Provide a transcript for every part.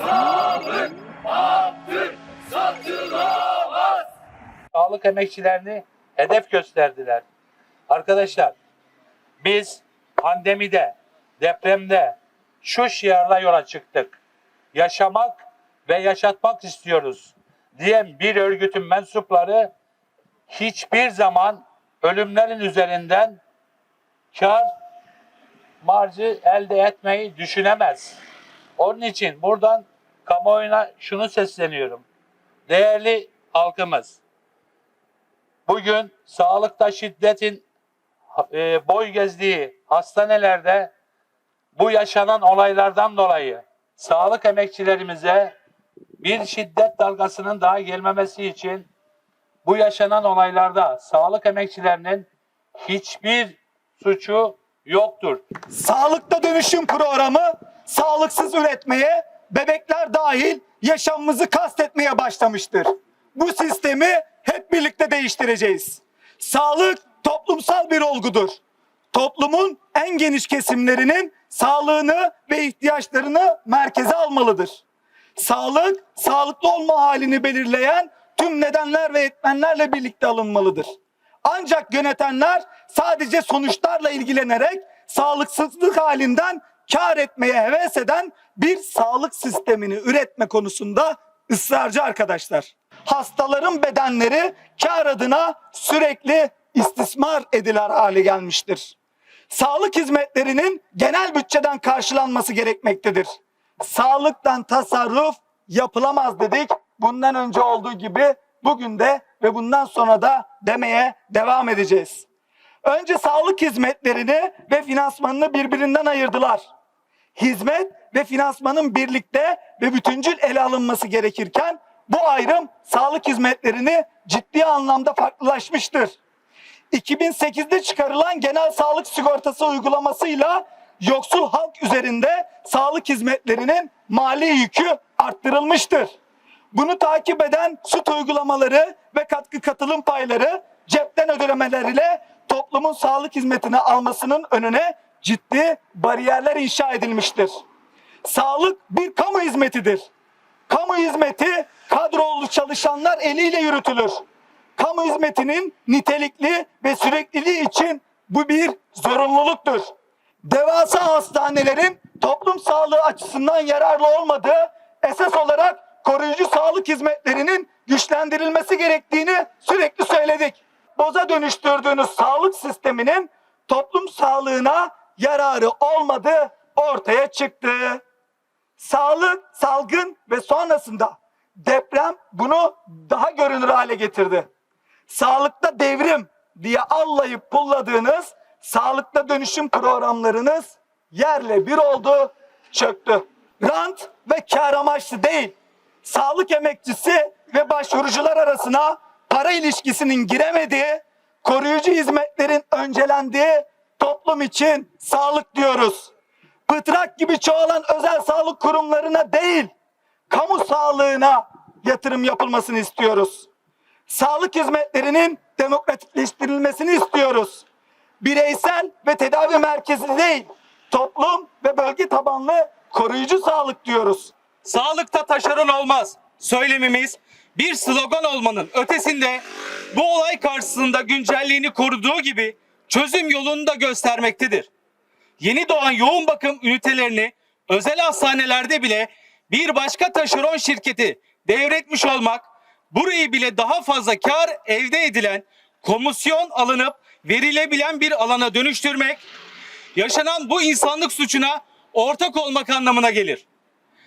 Sağlık artık satılamaz. sağlık emekçilerini hedef gösterdiler. Arkadaşlar biz pandemide, depremde şu şiarla yola çıktık. Yaşamak ve yaşatmak istiyoruz diyen bir örgütün mensupları hiçbir zaman ölümlerin üzerinden kar marjı elde etmeyi düşünemez. Onun için buradan kamuoyuna şunu sesleniyorum. Değerli halkımız, bugün sağlıkta şiddetin e, boy gezdiği hastanelerde bu yaşanan olaylardan dolayı sağlık emekçilerimize bir şiddet dalgasının daha gelmemesi için bu yaşanan olaylarda sağlık emekçilerinin hiçbir suçu yoktur. Sağlıkta dönüşüm programı sağlıksız üretmeye, bebekler dahil yaşamımızı kastetmeye başlamıştır. Bu sistemi hep birlikte değiştireceğiz. Sağlık toplumsal bir olgudur. Toplumun en geniş kesimlerinin sağlığını ve ihtiyaçlarını merkeze almalıdır. Sağlık, sağlıklı olma halini belirleyen tüm nedenler ve etmenlerle birlikte alınmalıdır. Ancak yönetenler sadece sonuçlarla ilgilenerek sağlıksızlık halinden kar etmeye heves eden bir sağlık sistemini üretme konusunda ısrarcı arkadaşlar. Hastaların bedenleri kar adına sürekli istismar ediler hale gelmiştir. Sağlık hizmetlerinin genel bütçeden karşılanması gerekmektedir. Sağlıktan tasarruf yapılamaz dedik. Bundan önce olduğu gibi bugün de ve bundan sonra da demeye devam edeceğiz. Önce sağlık hizmetlerini ve finansmanını birbirinden ayırdılar. Hizmet ve finansmanın birlikte ve bütüncül ele alınması gerekirken bu ayrım sağlık hizmetlerini ciddi anlamda farklılaşmıştır. 2008'de çıkarılan genel sağlık sigortası uygulamasıyla yoksul halk üzerinde sağlık hizmetlerinin mali yükü arttırılmıştır. Bunu takip eden süt uygulamaları ve katkı katılım payları cepten ödemeler ile toplumun sağlık hizmetini almasının önüne ciddi bariyerler inşa edilmiştir. Sağlık bir kamu hizmetidir. Kamu hizmeti kadrolu çalışanlar eliyle yürütülür. Kamu hizmetinin nitelikli ve sürekliliği için bu bir zorunluluktur. Devasa hastanelerin toplum sağlığı açısından yararlı olmadığı esas olarak koruyucu sağlık hizmetlerinin güçlendirilmesi gerektiğini sürekli söyledik. Boza dönüştürdüğünüz sağlık sisteminin toplum sağlığına yararı olmadığı ortaya çıktı. Sağlık, salgın ve sonrasında deprem bunu daha görünür hale getirdi. Sağlıkta devrim diye allayıp pulladığınız sağlıkta dönüşüm programlarınız yerle bir oldu, çöktü. Rant ve kar amaçlı değil, sağlık emekçisi ve başvurucular arasına para ilişkisinin giremediği, koruyucu hizmetlerin öncelendiği toplum için sağlık diyoruz. Pıtrak gibi çoğalan özel sağlık kurumlarına değil, kamu sağlığına yatırım yapılmasını istiyoruz. Sağlık hizmetlerinin demokratikleştirilmesini istiyoruz. Bireysel ve tedavi merkezi değil, toplum ve bölge tabanlı koruyucu sağlık diyoruz. Sağlıkta taşeron olmaz. Söylemimiz bir slogan olmanın ötesinde bu olay karşısında güncelliğini koruduğu gibi çözüm yolunu da göstermektedir. Yeni doğan yoğun bakım ünitelerini özel hastanelerde bile bir başka taşeron şirketi devretmiş olmak, burayı bile daha fazla kar elde edilen, komisyon alınıp verilebilen bir alana dönüştürmek, yaşanan bu insanlık suçuna ortak olmak anlamına gelir.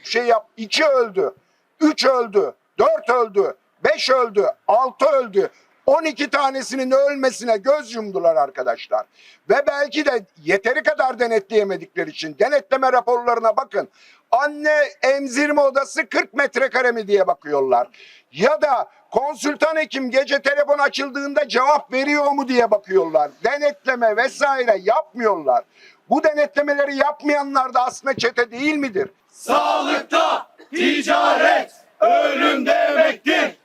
şey yap. iki öldü, üç öldü, dört öldü, beş öldü, altı öldü. 12 tanesinin ölmesine göz yumdular arkadaşlar. Ve belki de yeteri kadar denetleyemedikleri için denetleme raporlarına bakın. Anne emzirme odası 40 metrekare mi diye bakıyorlar. Ya da konsültan hekim gece telefon açıldığında cevap veriyor mu diye bakıyorlar. Denetleme vesaire yapmıyorlar. Bu denetlemeleri yapmayanlar da aslında çete değil midir? Sağlıkta ticaret ölüm demektir.